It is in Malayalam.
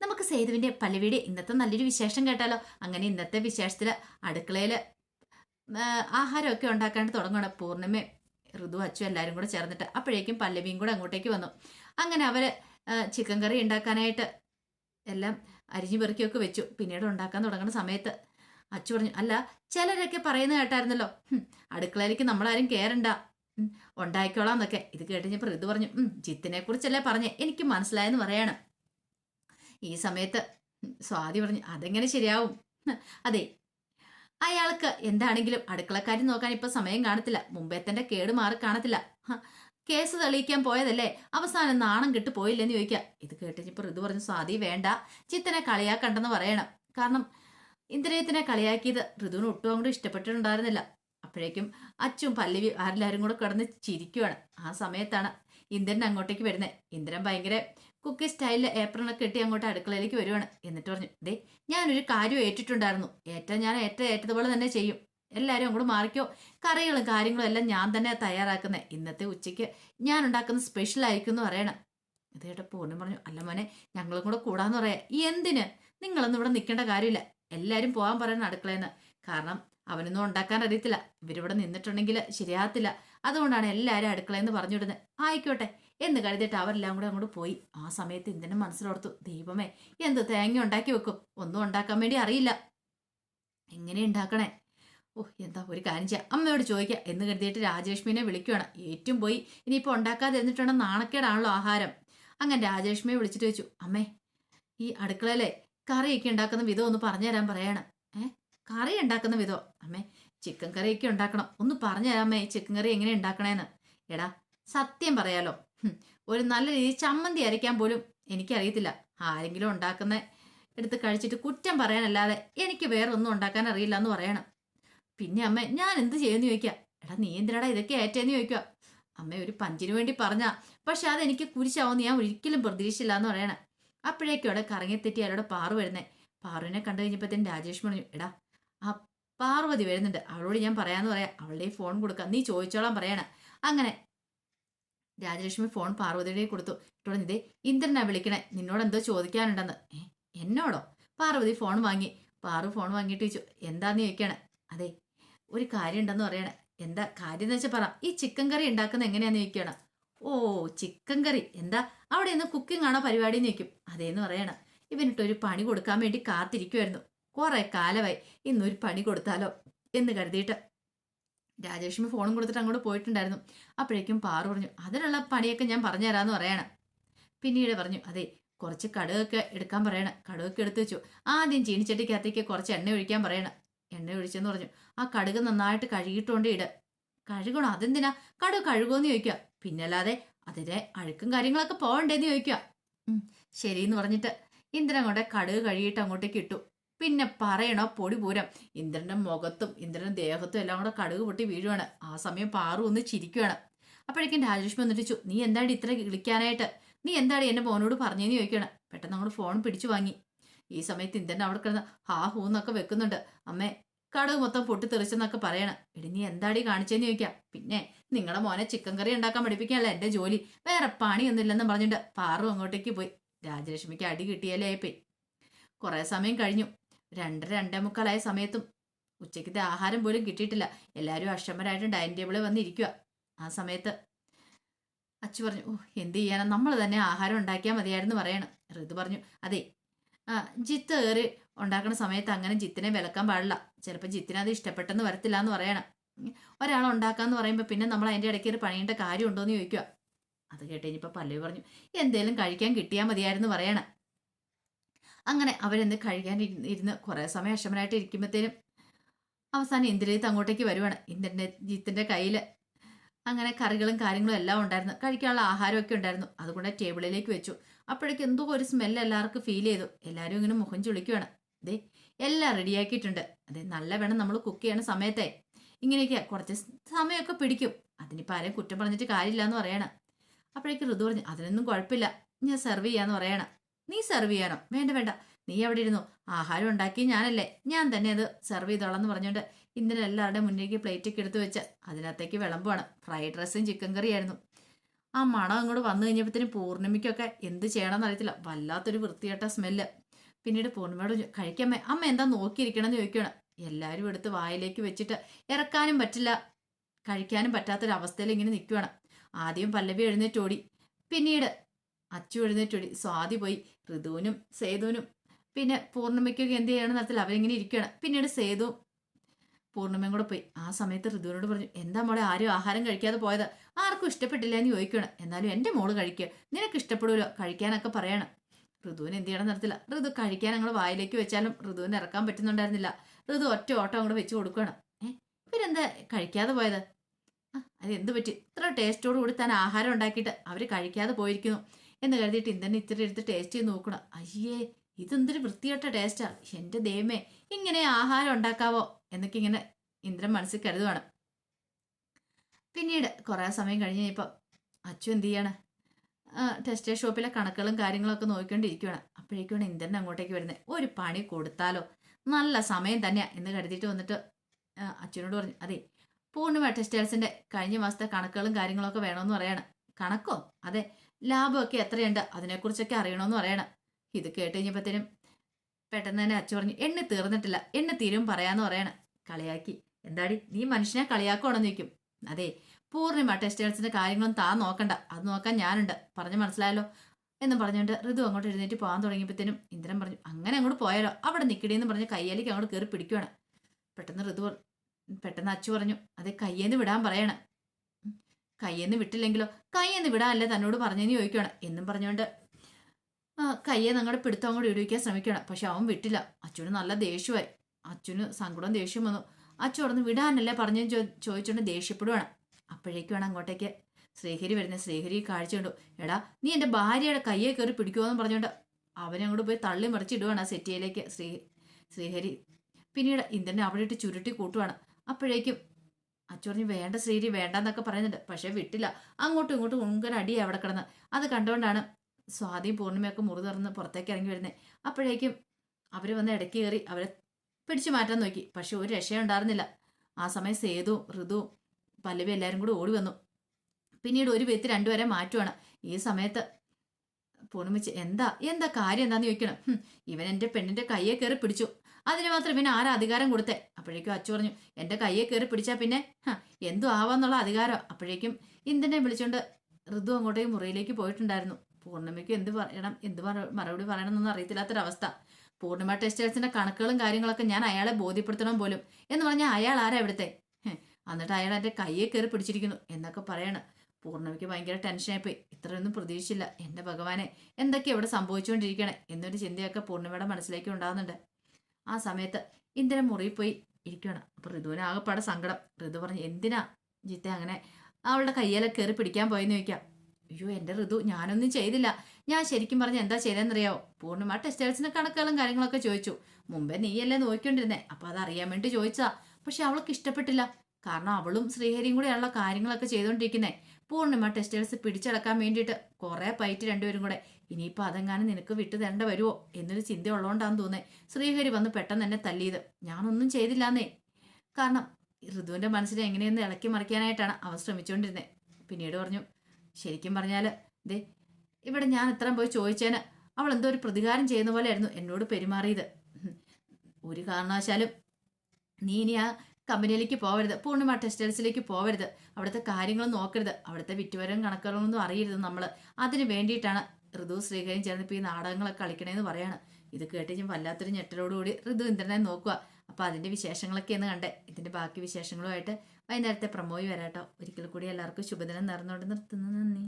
നമുക്ക് സേതുവിന്റെ പല്ലവിയുടെ ഇന്നത്തെ നല്ലൊരു വിശേഷം കേട്ടാലോ? അങ്ങനെ ഇന്നത്തെ വിശേഷത്തിൽ അടുക്കളയിൽ ആഹാരമൊക്കെ ഉണ്ടാക്കാണ്ട് തുടങ്ങണം പൂർണിമയും ഋതു അച്ചു എല്ലാവരും കൂടെ ചേർന്നിട്ട് അപ്പോഴേക്കും പല്ലവിയും കൂടെ അങ്ങോട്ടേക്ക് വന്നു. അങ്ങനെ അവർ ചിക്കൻ കറി ഉണ്ടാക്കാനായിട്ട് എല്ലാം അരിഞ്ഞു പെറുക്കിയൊക്കെ വെച്ചു. പിന്നീട് ഉണ്ടാക്കാൻ തുടങ്ങുന്ന സമയത്ത് അച്ചു പറഞ്ഞു അല്ല ചിലരൊക്കെ പറയുന്നത് കേട്ടായിരുന്നല്ലോ. അടുക്കളയിലേക്ക് നമ്മളാരും കയറണ്ട ഉണ്ടായിക്കോളാം എന്നൊക്കെ. ഇത് കേട്ടുകഴിഞ്ഞപ്പോൾ ഋതു പറഞ്ഞു "ഉം, ജിത്തിനെ കുറിച്ചല്ലേ പറഞ്ഞേ? എനിക്ക് മനസ്സിലായെന്ന് പറയാണ്. ഈ സമയത്ത് സ്വാതി പറഞ്ഞു അതെങ്ങനെ ശരിയാവും? അതെ അയാൾക്ക് എന്താണെങ്കിലും അടുക്കളക്കാരി നോക്കാൻ ഇപ്പൊ സമയം കാണത്തില്ല. മുമ്പേത്തന്റെ കേട് മാറി കാണത്തില്ല. കേസ് തെളിയിക്കാൻ പോയതല്ലേ? അവസാനം നാണം കിട്ടു പോയില്ലെന്ന് ചോദിക്കുക ഇത് കേട്ടിപ്പോ ഋതു പറഞ്ഞു സ്വാതി വേണ്ട. ചിത്തനെ കളിയാക്കണ്ടെന്ന് പറയണം. കാരണം ഇന്ദ്രിയത്തിനെ കളിയാക്കിയത് ഋതുവിന് ഒട്ടും അങ്ങോട്ട് ഇഷ്ടപ്പെട്ടിട്ടുണ്ടായിരുന്നില്ല. അപ്പോഴേക്കും അച്ചും പല്ലവി ആരെല്ലാരും കൂടെ കിടന്ന് ചിരിക്കുവാണ്. ആ സമയത്താണ് ഇന്ദ്രൻ അങ്ങോട്ടേക്ക് വരുന്നത് ഇന്ദ്രൻ ഭയങ്കര കുക്കി സ്റ്റൈലിൽ ഏപ്രണൊക്കെ കെട്ടി അങ്ങോട്ട് അടുക്കളയിലേക്ക് വരുവാണ്. എന്നിട്ട് പറഞ്ഞു ദേ ഞാനൊരു കാര്യം ഏറ്റിട്ടുണ്ടായിരുന്നു. ഏറ്റ ഞാൻ ഏറ്റ ഏറ്റതുപോലെ തന്നെ ചെയ്യും. എല്ലാവരും അങ്ങോട്ട് മാറിക്കോ. കറികളും കാര്യങ്ങളും എല്ലാം ഞാൻ തന്നെ തയ്യാറാക്കുന്നത് ഇന്നത്തെ ഉച്ചയ്ക്ക് ഞാൻ ഉണ്ടാക്കുന്ന സ്പെഷ്യൽ ആയിരിക്കും എന്ന് പറയണം. ഇത് കേട്ട പറഞ്ഞു അല്ല മോനെ ഞങ്ങളും കൂടെ കൂടാന്ന് പറയാ. എന്തിന്? നിങ്ങളൊന്നും ഇവിടെ നിൽക്കേണ്ട കാര്യമില്ല. എല്ലാവരും പോകാൻ പറയണം അടുക്കളയെന്ന് കാരണം അവനൊന്നും ഉണ്ടാക്കാൻ അറിയത്തില്ല. ഇവരിവിടെ നിന്നിട്ടുണ്ടെങ്കിൽ ശരിയാകത്തില്ല. അതുകൊണ്ടാണ് എല്ലാവരും അടുക്കളയെന്ന് പറഞ്ഞു വിടുന്നത്. ആയിക്കോട്ടെ. എന്ന് കരുതിയിട്ട് അവരെല്ലാം കൂടെ അങ്ങോട്ട് പോയി. ആ സമയത്ത് ഇന്ത്യനെ മനസ്സിലോർത്തു ദൈവമേ എന്ത് തേങ്ങ ഉണ്ടാക്കി വെക്കും. ഒന്നും ഉണ്ടാക്കാൻ വേണ്ടി അറിയില്ല. എങ്ങനെ ഉണ്ടാക്കണേ? ഓ എന്താ ഒരു കാര്യം ചെയ്യാം. അമ്മയോട് ചോദിക്കാം. എന്ന് കരുതിയിട്ട് രാജലക്ഷ്മിനെ വിളിക്കുവാണ്. ഏറ്റവും പോയി ഇനിയിപ്പോൾ ഉണ്ടാക്കാതെ നാണക്കേടാണല്ലോ ആഹാരം? അങ്ങനെ രാജലക്ഷ്മിയെ വിളിച്ചിട്ട് വെച്ചു അമ്മേ ഈ അടുക്കളയിലെ കറിയൊക്കെ ഉണ്ടാക്കുന്ന വിധം ഒന്ന് പറഞ്ഞുതരാൻ പറയണം. കറി ഉണ്ടാക്കുന്ന വിധോ. അമ്മേ ചിക്കൻ കറിയൊക്കെ ഉണ്ടാക്കണം. ഒന്ന് പറഞ്ഞു തരാമേ ചിക്കൻ കറി എങ്ങനെ ഉണ്ടാക്കണേന്ന്. എടാ സത്യം പറയാലോ. ഒരു നല്ല രീതിയിൽ ചമ്മന്തി അരയ്ക്കാൻ പോലും എനിക്കറിയത്തില്ല. ആരെങ്കിലും ഉണ്ടാക്കുന്ന എടുത്ത് കഴിച്ചിട്ട് കുറ്റം പറയാനല്ലാതെ എനിക്ക് വേറെ ഒന്നും ഉണ്ടാക്കാൻ അറിയില്ല എന്ന് പറയണം. പിന്നെ അമ്മ ഞാൻ എന്ത് ചെയ്യുന്നു ചോദിക്കുക എടാ നീ എന്തിനാടാ ഇതൊക്കെ ഏറ്റേന്ന് ചോദിക്കുക? അമ്മ ഒരു പഞ്ചിന് വേണ്ടി പറഞ്ഞ. പക്ഷെ അതെനിക്ക് കുരിശാവുമെന്ന് ഞാൻ ഒരിക്കലും പ്രതീക്ഷിച്ചില്ല എന്ന് പറയണേ. അപ്പോഴേക്കും അവിടെ കറങ്ങിത്തെറ്റി അയാളോട് പാറു വരുന്നേ. പാറുവിനെ കണ്ടു കഴിഞ്ഞപ്പോഴത്തേന് രാജേഷ് പറഞ്ഞു എടാ ആ പാർവതി വരുന്നുണ്ട്. അവളോട് ഞാൻ പറയാന്ന് പറയാം. അവളുടെ ഫോൺ കൊടുക്കാം നീ ചോദിച്ചോളാൻ പറയണ. അങ്ങനെ രാജലക്ഷ്മി ഫോൺ പാർവതിയുടെ കൊടുത്തു. ഇട്ടോടെ ഇതേ ഇന്ദ്രനാ വിളിക്കണേ. നിന്നോട് എന്തോ ചോദിക്കാനുണ്ടെന്ന്. എന്നോടോ? പാർവതി ഫോൺ വാങ്ങി. പാറു ഫോൺ വാങ്ങിയിട്ട് ചോദിച്ചു. എന്താന്ന് ചോദിക്കണേ. അതെ ഒരു കാര്യം ഉണ്ടെന്ന് പറയണേ. എന്താ കാര്യം എന്ന് വെച്ചാൽ പറ. ഈ ചിക്കൻ കറി ഉണ്ടാക്കുന്ന എങ്ങനെയാന്ന് ചോദിക്കണം. ഓ ചിക്കൻ കറി എന്താ? അവിടെ ഇന്ന് കുക്കിംഗ് ആണോ പരിപാടി എന്ന് ചോദിക്കും. അതേന്ന് പറയണം. ഇവനിട്ട് ഒരു പണി കൊടുക്കാൻ വേണ്ടി കാത്തിരിക്കുമായിരുന്നു കുറെ കാലമായി ഇന്നൊരു പണി കൊടുത്താലോ എന്ന് കരുതിയിട്ട്. രാജലക്ഷ്മി ഫോണും കൊടുത്തിട്ട് അങ്ങോട്ട് പോയിട്ടുണ്ടായിരുന്നു. അപ്പോഴേക്കും പാറു പറഞ്ഞു അതിനുള്ള പണിയൊക്കെ ഞാൻ പറഞ്ഞുതരാമെന്ന് പറയണം. പിന്നീട് പറഞ്ഞു അതെ കുറച്ച് കടുകൊക്കെ എടുക്കാൻ പറയണം. കടുകൊക്കെ എടുത്തു വെച്ചു. ആദ്യം ചീനിച്ചട്ടിക്കകത്തേക്ക് കുറച്ച് എണ്ണ ഒഴിക്കാൻ പറയണം. എണ്ണ ഒഴിച്ചെന്ന് പറഞ്ഞു ആ കടുക് നന്നായിട്ട് കഴുകിയിട്ടുണ്ട് ഇട്. കഴുകണോ? അതെന്തിനാ? കടുക് കഴുകുമെന്ന് ചോദിക്കുക. പിന്നല്ലാതെ അതിലെ അഴുക്കും കാര്യങ്ങളൊക്കെ പോകണ്ടേന്ന് ചോദിക്കുക. ശരിയെന്ന് പറഞ്ഞിട്ട് ഇന്ദ്രൻ കൊണ്ട് കടുക് കഴുകിയിട്ട് അങ്ങോട്ടേക്ക് ഇട്ടു. പിന്നെ പറയണോ പൊടി പൂരം. ഇന്ദ്രന്റെ മുഖത്തും ഇന്ദ്രന്റെ ദേഹത്തും എല്ലാം കൂടെ കടുക് പൊട്ടി വീഴുവാണ്. ആ സമയം പാറു ഒന്ന് ചിരിക്കുവാണ്. അപ്പോഴേക്കും രാജലക്ഷ്മി വന്നിട്ട് ചോ നീ എന്താണ് ഇത്ര വിളിക്കാനായിട്ട് നീ എന്താണ് എന്റെ മോനോട് പറഞ്ഞതെന്ന് ചോദിക്കുകയാണ് പെട്ടെന്ന് അങ്ങോട്ട് ഫോൺ പിടിച്ചു വാങ്ങി. ഈ സമയത്ത് ഇന്ദ്രൻ അവിടെ കിടന്ന് ഹാ ഹൂ എന്നൊക്കെ വെക്കുന്നുണ്ട്. അമ്മേ കടുക് മൊത്തം പൊട്ടിത്തെറിച്ചെന്നൊക്കെ പറയണം. എടി നീ എന്താടി കാണിച്ചെന്ന് ചോദിക്കാം. പിന്നെ നിങ്ങളുടെ മോനെ ചിക്കൻ കറി ഉണ്ടാക്കാൻ പഠിപ്പിക്കാനല്ല എന്റെ ജോലി. വേറെ പണിയൊന്നുമില്ലെന്ന് പറഞ്ഞിട്ട് പാറു അങ്ങോട്ടേക്ക് പോയി. രാജലക്ഷ്മിക്ക് അടി കിട്ടിയാലേ പോയി. കുറേ സമയം കഴിഞ്ഞു. രണ്ടര രണ്ടേ മുക്കാലായ സമയത്തും. ഉച്ചയ്ക്കത്തെ ആഹാരം പോലും കിട്ടിയിട്ടില്ല. എല്ലാവരും അക്ഷമരായിട്ട് ഡൈനിങ് ടേബിളിൽ വന്നിരിക്കുക ആ സമയത്ത്. അച്ചു പറഞ്ഞു ഓ എന്ത് ചെയ്യാനാ? നമ്മൾ തന്നെ ആഹാരം ഉണ്ടാക്കിയാൽ മതിയായിരുന്നു പറയണം. ഋതു പറഞ്ഞു അതെ ആ ജിത്ത് കയറി ഉണ്ടാക്കുന്ന സമയത്ത് അങ്ങനെ ജിത്തിനെ വിലക്കാൻ പാടില്ല. ചിലപ്പോൾ ജിത്തിന് അത് ഇഷ്ടപ്പെട്ടെന്ന് വരത്തില്ല എന്ന് പറയണം. ഒരാൾ ഉണ്ടാക്കാന്ന് പറയുമ്പോൾ പിന്നെ നമ്മൾ അതിന്റെ ഇടയ്ക്ക് ഒരു പണിയേണ്ട കാര്യമുണ്ടോ എന്ന് ചോദിക്കുക അത് കേട്ട് പല്ലവി പറഞ്ഞു എന്തേലും കഴിക്കാൻ കിട്ടിയാൽ മതിയായിരുന്നു പറയണം. അങ്ങനെ അവരെന്ന് കഴിക്കാൻ ഇരുന്ന് കുറേ സമയം അക്ഷമനായിട്ട് ഇരിക്കുമ്പോഴത്തേനും അവസാനം ഇന്ദ്രജിത്ത് അങ്ങോട്ടേക്ക് വരുവാണ്. ഇന്ദ്രന്റെ ജീത്തിന്റെ കയ്യിൽ അങ്ങനെ കറികളും കാര്യങ്ങളും എല്ലാം ഉണ്ടായിരുന്നു. കഴിക്കാനുള്ള ആഹാരമൊക്കെ ഉണ്ടായിരുന്നു. അതുകൊണ്ട് ടേബിളിലേക്ക് വെച്ചു. അപ്പോഴേക്കും എന്തോ ഒരു സ്മെല്ല് എല്ലാവർക്കും ഫീൽ ചെയ്തു. എല്ലാവരും ഇങ്ങനെ മുഖം ചുളിക്കുവാണ്. അതെ എല്ലാം റെഡിയാക്കിയിട്ടുണ്ട് അതെ നല്ല വേണം നമ്മൾ കുക്ക് ചെയ്യണ സമയത്തെ ഇങ്ങനെയൊക്കെയാ കുറച്ച് സമയമൊക്കെ പിടിക്കും. അതിനിപ്പോൾ ആരെയും കുറ്റം പറഞ്ഞിട്ട് കാര്യമില്ല എന്ന് പറയണം. അപ്പോഴേക്കും ഋതു പറഞ്ഞു അതിനൊന്നും കുഴപ്പമില്ല. ഞാൻ സെർവ് ചെയ്യാന്ന് പറയണം. നീ സെർവ് ചെയ്യണം. വേണ്ട വേണ്ട. നീ അവിടെ ഇരുന്നു. ആഹാരം ഉണ്ടാക്കി ഞാനല്ലേ. ഞാൻ തന്നെ അത് സെർവ് ചെയ്തോളാം എന്ന് പറഞ്ഞുകൊണ്ട് ഇന്നലെ എല്ലാവരുടെ മുന്നിലേക്ക് പ്ലേറ്റൊക്കെ എടുത്ത് വെച്ച് അതിനകത്തേക്ക് വിളമ്പാണ് ഫ്രൈഡ് റൈസും ചിക്കൻ കറിയായിരുന്നു ആ മണം അങ്ങോട്ട് വന്നു കഴിഞ്ഞപ്പോഴത്തേനും പൂർണിമയ്ക്കൊക്കെ എന്ത് ചെയ്യണമെന്ന് അറിയത്തില്ല. വല്ലാത്തൊരു വൃത്തികെട്ട സ്മെല്ല് പിന്നീട് പൂർണിമയോട് കഴിക്കമ്മേ അമ്മ എന്താ നോക്കിയിരിക്കണമെന്ന് ചോദിക്കുകയാണ് എല്ലാവരും എടുത്ത് വായിലേക്ക് വെച്ചിട്ട് ഇറക്കാനും പറ്റില്ല. കഴിക്കാനും പറ്റാത്തൊരവസ്ഥയിൽ ഇങ്ങനെ നിൽക്കുകയാണ് ആദ്യം പല്ലവി എഴുന്നേറ്റോടി പിന്നീട് അച്ചു എഴുന്നേറ്റൊടി. സ്വാതി പോയി. ഋതുവിനും സേതുവിനും പിന്നെ പൂർണിമയ്ക്കൊക്കെ എന്ത് ചെയ്യണം നടത്തില്ല അവരിങ്ങനെ ഇരിക്കുകയാണ്. പിന്നീട് സേതു പൂർണിമയും കൂടെ പോയി. ആ സമയത്ത് ഋതുവിനോട് പറഞ്ഞു എന്താ മോളെ ആരും ആഹാരം കഴിക്കാതെ പോയത്? ആർക്കും ഇഷ്ടപ്പെട്ടില്ല എന്ന് ചോദിക്കണം എന്നാലും എന്റെ മോൾ കഴിക്കുക നിനക്ക് ഇഷ്ടപ്പെടുമല്ലോ കഴിക്കാനൊക്കെ പറയണം. ഋതുവിന് എന്ത് ചെയ്യണം നടത്തില്ല ഋതു കഴിക്കാൻ ഞങ്ങൾ വായിലേക്ക് വെച്ചാലും ഋതുവിന് ഇറക്കാൻ പറ്റുന്നുണ്ടായിരുന്നില്ല. ഋതു ഒറ്റ ഓട്ടം അങ്ങോട്ട് വെച്ച് കൊടുക്കണം ഏഹ് ഇവരെന്താ കഴിക്കാതെ പോയത്? അത് എന്ത് പറ്റി? ഇത്ര ടേസ്റ്റോട് കൂടി താൻ ആഹാരം ഉണ്ടാക്കിയിട്ട് അവർ കഴിക്കാതെ പോയിരിക്കുന്നു. എന്ന് കരുതിയിട്ട് ഇന്ദ്രൻ ഇത്തിരി എടുത്ത് ടേസ്റ്റ് ചെയ്ത് നോക്കണം. അയ്യേ ഇതെന്തൊരു വൃത്തികെട്ട ടേസ്റ്റാ എന്റെ ദൈവമേ ഇങ്ങനെ ആഹാരം ഉണ്ടാക്കാവോ? എന്നൊക്കെ ഇങ്ങനെ ഇന്ദ്രൻ മനസ്സിൽ കരുതുവാണ്. പിന്നീട് കുറേ സമയം കഴിഞ്ഞ് കഴിഞ്ഞപ്പോൾ അച്ചു എന്ത് ചെയ്യാണ്? ടെക്സ്റ്റൈൽ ഷോപ്പിലെ കണക്കുകളും കാര്യങ്ങളൊക്കെ നോക്കിക്കൊണ്ടിരിക്കുകയാണ് അപ്പോഴേക്കാണ് ഇന്ദ്രൻ അങ്ങോട്ടേക്ക് വരുന്നത് ഒരു പണി കൊടുത്താലോ? നല്ല സമയം തന്നെയാ എന്ന് കരുതിയിട്ട് വന്നിട്ട് അച്ഛനോട് പറഞ്ഞു അതെ പൂർണിമ ടെക്സ്റ്റൈൽസിന്റെ കഴിഞ്ഞ മാസത്തെ കണക്കുകളും കാര്യങ്ങളൊക്കെ വേണമെന്ന് പറയാണ്. കണക്കോ? അതെ ലാഭമൊക്കെ എത്രയുണ്ട്? അതിനെക്കുറിച്ചൊക്കെ അറിയണമെന്ന് പറയണം. ഇത് കേട്ട് കഴിഞ്ഞപ്പോഴത്തേനും പെട്ടെന്ന് തന്നെ അച്ഛൻ പറഞ്ഞു എണ്ണ തീർന്നിട്ടില്ല. എണ്ണ തീരും പറയാന്ന് പറയണം. കളിയാക്കി. എന്താടി? നീ മനുഷ്യനെ കളിയാക്കുവാണെന്ന് ചോദിക്കും. അതെ പൂർണിമ ടെക്സ്റ്റൈൽസിന്റെ കാര്യങ്ങളും താൻ നോക്കണ്ട. അത് നോക്കാൻ ഞാനുണ്ട്. പറഞ്ഞു മനസ്സിലായല്ലോ? എന്ന് പറഞ്ഞുകൊണ്ട് ഋതു അങ്ങോട്ട് എഴുന്നേറ്റ് പോകാൻ തുടങ്ങിയപ്പോഴത്തേനും ഇന്ദ്രൻ പറഞ്ഞു അങ്ങനെ അങ്ങോട്ട് പോയാലോ? അവിടെ നിൽക്കടിയെന്ന് പറഞ്ഞ് കയ്യേലേക്ക് അങ്ങോട്ട് കയറി പിടിക്കുവാണ്. പെട്ടെന്ന് ഋതു പെട്ടെന്ന് അച്ചു പറഞ്ഞു അതെ കയ്യേന്ന് വിടാൻ പറയണം. കയ്യേന്ന് വിട്ടില്ലെങ്കിലോ? കയ്യെന്ന് വിടാനല്ലേ തന്നോട് പറഞ്ഞെന്ന് ചോദിക്കണം എന്നും പറഞ്ഞുകൊണ്ട് കയ്യെ ഞങ്ങളുടെ പിടുത്തം അങ്ങോട്ട് ഇടിവിക്കാൻ ശ്രമിക്കണം പക്ഷെ അവൻ വിട്ടില്ല. അച്ഛന് നല്ല ദേഷ്യമായി. അച്ഛന് സങ്കടം ദേഷ്യം വന്നു. അച്ഛൻ അവിടെ നിന്ന് വിടാനല്ലേ പറഞ്ഞു ചോദിച്ചുകൊണ്ട് ദേഷ്യപ്പെടുവാണ്. അപ്പോഴേക്കുമാണ് അങ്ങോട്ടേക്ക്. ശ്രീഹരി വരുന്നത് ശ്രീഹരി കാഴ്ച കണ്ടു. എടാ നീ എന്റെ ഭാര്യയുടെ കയ്യെ കയറി പിടിക്കുമെന്ന് പറഞ്ഞുകൊണ്ട് അവനെ അങ്ങോട്ട് പോയി തള്ളി മറിച്ചിടുവാണ് ആ സെറ്റിയിലേക്ക് ശ്രീ ശ്രീഹരി. പിന്നീട് ഇന്ദ്രനെ അവിടെ ഇട്ട് ചുരുട്ടി കൂട്ടുവാണ്. അപ്പോഴേക്കും അച്ചോറിഞ്ഞ് വേണ്ട ശ്രീരി വേണ്ടെന്നൊക്കെ പറയുന്നുണ്ട്. പക്ഷേ വിട്ടില്ല. അങ്ങോട്ടും ഇങ്ങോട്ടും ഉങ്കൻ അടി അവിടെ കിടന്ന്. അത് കണ്ടുകൊണ്ടാണ് സ്വാതി പൂർണിമയൊക്കെ മുറി തുറന്ന് പുറത്തേക്ക് ഇറങ്ങി വരുന്നത് അപ്പോഴേക്കും അവർ വന്ന് ഇടയ്ക്ക് കയറി അവരെ പിടിച്ചു മാറ്റാൻ നോക്കി. പക്ഷെ ഒരു രക്ഷയുണ്ടായിരുന്നില്ല ആ സമയം സേതു ഋതു പല്ലവി എല്ലാവരും കൂടി ഓടി വന്നു. പിന്നീട് ഒരു വ്യക്തി രണ്ടുപേരെ മാറ്റുവാണ്. ഈ സമയത്ത് പൂർണിമിച്ച് എന്താ? എന്താ കാര്യം? എന്താന്ന് ചോദിക്കണം. "ഹും, ഇവൻ എന്റെ പെണ്ണിന്റെ കയ്യെ കയറി പിടിച്ചു. അതിന് മാത്രം പിന്നെ ആരാ അധികാരം കൊടുത്തേ? അപ്പോഴേക്കും അച്ചു പറഞ്ഞു എന്റെ കയ്യെ കയറി പിടിച്ചാൽ പിന്നെ എന്തു ആവാന്നുള്ള അധികാരം? അപ്പോഴേക്കും ഇന്ദനെ വിളിച്ചോണ്ട് ഋതു അങ്ങോട്ടേക്ക് മുറിയിലേക്ക് പോയിട്ടുണ്ടായിരുന്നു. പൂർണിമയ്ക്ക് എന്ത് പറയണം എന്ത് മറു- മറുപടി പറയണം എന്നൊന്നും അറിയത്തില്ലാത്തൊരവസ്ഥ. പൂർണിമ ടെക്സ്റ്റൈൽസിന്റെ കണക്കുകളും കാര്യങ്ങളൊക്കെ ഞാൻ അയാളെ ബോധ്യപ്പെടുത്തണം പോലും എന്ന് പറഞ്ഞാൽ അയാൾ ആരാ ഇവിടുത്തെ? എന്നിട്ട് അയാൾ എന്റെ കയ്യെ കയറി പിടിച്ചിരിക്കുന്നു എന്നൊക്കെ പറയണം. പൂർണിമയ്ക്ക് ഭയങ്കര ടെൻഷനായിപ്പോയി. ഇത്രയൊന്നും പ്രതീക്ഷിച്ചില്ല. എന്റെ ഭഗവാനെ എന്തൊക്കെ ഇവിടെ സംഭവിച്ചുകൊണ്ടിരിക്കണേ എന്നൊരു ചിന്തയൊക്കെ പൂർണിമയുടെ മനസ്സിലേക്ക് ഉണ്ടാകുന്നുണ്ട് ആ സമയത്ത് ഇന്ദ്രൻ മുറിയിൽ പോയി ഇരിക്കണം അപ്പോൾ ഋതുവിന് ആകെപ്പാടെ സങ്കടം. ഋതു പറഞ്ഞു എന്തിനാ ജിത്ത അങ്ങനെ അവളുടെ കയ്യിലെ കയറി പിടിക്കാൻ പോയെന്ന് ചോദിക്കാം? അയ്യോ എന്റെ ഋതു ഞാനൊന്നും ചെയ്തില്ല. ഞാൻ ശരിക്കും പറഞ്ഞ എന്താ ചെയ്തതെന്നറിയാവോ? പൂർണിമ ടെക്സ്റ്റൈൽസിന്റെ കണക്കുകളും കാര്യങ്ങളൊക്കെ ചോദിച്ചു. മുമ്പേ നീയല്ലേ നോക്കിക്കൊണ്ടിരുന്നേ? അപ്പോൾ അത് അറിയാൻ വേണ്ടി ചോദിച്ചതാ. പക്ഷെ അവൾക്ക് ഇഷ്ടപ്പെട്ടില്ല. കാരണം അവളും ശ്രീഹരിയും കൂടെയുള്ള കാര്യങ്ങളൊക്കെ ചെയ്തുകൊണ്ടിരിക്കുന്നേ പൂർണിമ ടെക്സ്റ്റൈൽസ് പിടിച്ചടക്കാൻ വേണ്ടിയിട്ട്. കുറേ പയറ്റ് രണ്ടുപേരും കൂടെ. ഇനിയിപ്പോൾ അതെങ്ങാനും നിനക്ക് വിട്ടു തരേണ്ട വരുമോ എന്നൊരു ചിന്ത ഉള്ളതുകൊണ്ടാന്ന് തോന്നേ ശ്രീഹരി വന്ന് പെട്ടെന്ന് തന്നെ തല്ലിയത്. ഞാനൊന്നും ചെയ്തില്ലാന്നേ. കാരണം ഋതുവിന്റെ മനസ്സിനെ എങ്ങനെയെന്ന് ഇളക്കി മറിക്കാനായിട്ടാണ് അവൻ ശ്രമിച്ചുകൊണ്ടിരുന്നത് പിന്നീട് പറഞ്ഞു ശരിക്കും പറഞ്ഞാൽ ദേ ഇവിടെ ഞാൻ ഇത്രയും പോയി ചോദിച്ചേന്. അവൾ എന്തോ ഒരു പ്രതികാരം ചെയ്യുന്ന പോലെയായിരുന്നു എന്നോട് പെരുമാറിയത്. ഒരു കാരണവശാലും നീ ഇനി ആ കമ്പനിയിലേക്ക് പോകരുത് പൂർണിമ ടെക്സ്റ്റൈൽസിലേക്ക് പോകരുത് അവിടുത്തെ കാര്യങ്ങൾ നോക്കരുത്. അവിടുത്തെ വിറ്റുവരവും കണക്കുകളൊന്നും അറിയരുത് നമ്മൾ അതിന് വേണ്ടിയിട്ടാണ് ഋതു ശ്രീകരം ചേർന്ന് ഇപ്പോൾ ഈ നാടകങ്ങളൊക്കെ കളിക്കണേന്ന് പറയാണ്. ഇത് കേട്ട് ഞാൻ വല്ലാത്തൊരു ഞെട്ടലോടുകൂടി ഋതു ഇന്ദ്രനെ നോക്കുക അപ്പോൾ അതിന്റെ എന്ന് കണ്ടേ. ഇതിന്റെ ബാക്കി വിശേഷങ്ങളുമായിട്ട് വൈകുന്നേരത്തെ പ്രമോയി വരാട്ടോ. ഒരിക്കൽ കൂടി എല്ലാവർക്കും ശുഭദിനം നേർന്നുകൊണ്ട് നിർത്തുന്നു. നന്ദി.